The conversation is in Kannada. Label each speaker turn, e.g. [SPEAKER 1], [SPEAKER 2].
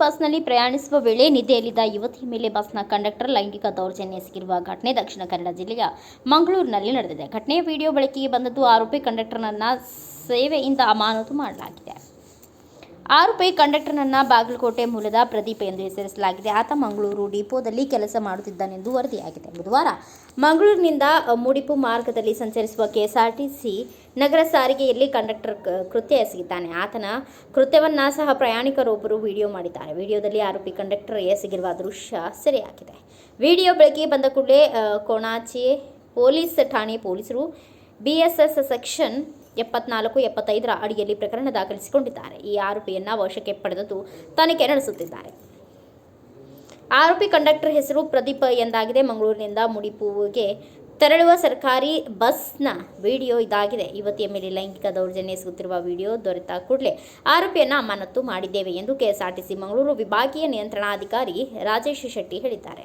[SPEAKER 1] ಬಸ್ನಲ್ಲಿ ಪ್ರಯಾಣಿಸುವ ವೇಳೆ ನಿದ್ದೆಯಲ್ಲಿದ್ದ ಯುವತಿ ಮೇಲೆ ಬಸ್ನ ಕಂಡಕ್ಟರ್ ಲೈಂಗಿಕ ದೌರ್ಜನ್ಯ ಎಸಗಿರುವ ಘಟನೆ ದಕ್ಷಿಣ ಕನ್ನಡ ಜಿಲ್ಲೆಯ ಮಂಗಳೂರಿನಲ್ಲಿ ನಡೆದಿದೆ. ಘಟನೆಯ ವಿಡಿಯೋ ಬೆಳಕಿಗೆ ಬಂದದ್ದು ಆರೋಪಿ ಕಂಡಕ್ಟರ್ನನ್ನ ಸೇವೆಯಿಂದ ಅಮಾನತು ಮಾಡಲಾಗಿದೆ. ಆರೋಪಿ ಕಂಡಕ್ಟರ್ನನ್ನ ಬಾಗಲಕೋಟೆ ಮೂಲದ ಪ್ರದೀಪ್ ಎಂದು ಹೆಸರಿಸಲಾಗಿದೆ. ಆತ ಮಂಗಳೂರು ಡಿಪೋದಲ್ಲಿ ಕೆಲಸ ಮಾಡುತ್ತಿದ್ದಾನೆಂದು ವರದಿಯಾಗಿದೆ. ಬುಧವಾರ ಮಂಗಳೂರಿನಿಂದ ಮೂಡಿಪು ಮಾರ್ಗದಲ್ಲಿ ಸಂಚರಿಸುವ ಕೆಎಸ್ಆರ್ಟಿಸಿ ನಗರ ಸಾರಿಗೆಯಲ್ಲಿ ಕಂಡಕ್ಟರ್ ಕೃತ್ಯ ಎಸಗಿದ್ದಾನೆ. ಆತನ ಕೃತ್ಯವನ್ನು ಸಹ ಪ್ರಯಾಣಿಕರೊಬ್ಬರು ವಿಡಿಯೋ ಮಾಡಿದ್ದಾರೆ. ವಿಡಿಯೋದಲ್ಲಿ ಆರೋಪಿ ಕಂಡಕ್ಟರ್ ಎಸಗಿರುವ ದೃಶ್ಯ ಸೆರೆಯಾಗಿದೆ. ವಿಡಿಯೋ ಬೆಳಗ್ಗೆ ಬಂದ ಕೂಡಲೇ ಕೊಣಾಚೆ ಪೊಲೀಸ್ ಠಾಣೆ ಪೊಲೀಸರು ಬಿಎಸ್ಎಸ್ ಸೆಕ್ಷನ್ ಎಪ್ಪತ್ನಾಲ್ಕು, ಎಪ್ಪತ್ತೈದರ ಅಡಿಯಲ್ಲಿ ಪ್ರಕರಣ ದಾಖಲಿಸಿಕೊಂಡಿದ್ದಾರೆ. ಈ ಆರೋಪಿಯನ್ನ ವಶಕ್ಕೆ ಪಡೆದದ್ದು ತನಿಖೆ ನಡೆಸುತ್ತಿದ್ದಾರೆ. ಆರೋಪಿ ಕಂಡಕ್ಟರ್ ಹೆಸರು ಪ್ರದೀಪ್ ಎಂದಾಗಿದೆ. ಮಂಗಳೂರಿನಿಂದ ಮುಡಿಪುವಿಗೆ ತೆರಳುವ ಸರ್ಕಾರಿ ಬಸ್ನ ವಿಡಿಯೋ ಇದಾಗಿದೆ. ಯುವತಿಯ ಮೇಲೆ ಲೈಂಗಿಕ ದೌರ್ಜನ್ಯ ಎಸಗುತ್ತಿರುವ ವಿಡಿಯೋ ದೊರೆತ ಕೂಡಲೇ ಆರೋಪಿಯನ್ನು ಅಮಾನತು ಮಾಡಿದ್ದೇವೆ ಎಂದು ಕೆಎಸ್ಆರ್ಟಿಸಿ ಮಂಗಳೂರು ವಿಭಾಗೀಯ ನಿಯಂತ್ರಣಾಧಿಕಾರಿ ರಾಜೇಶ್ ಶೆಟ್ಟಿ ಹೇಳಿದ್ದಾರೆ.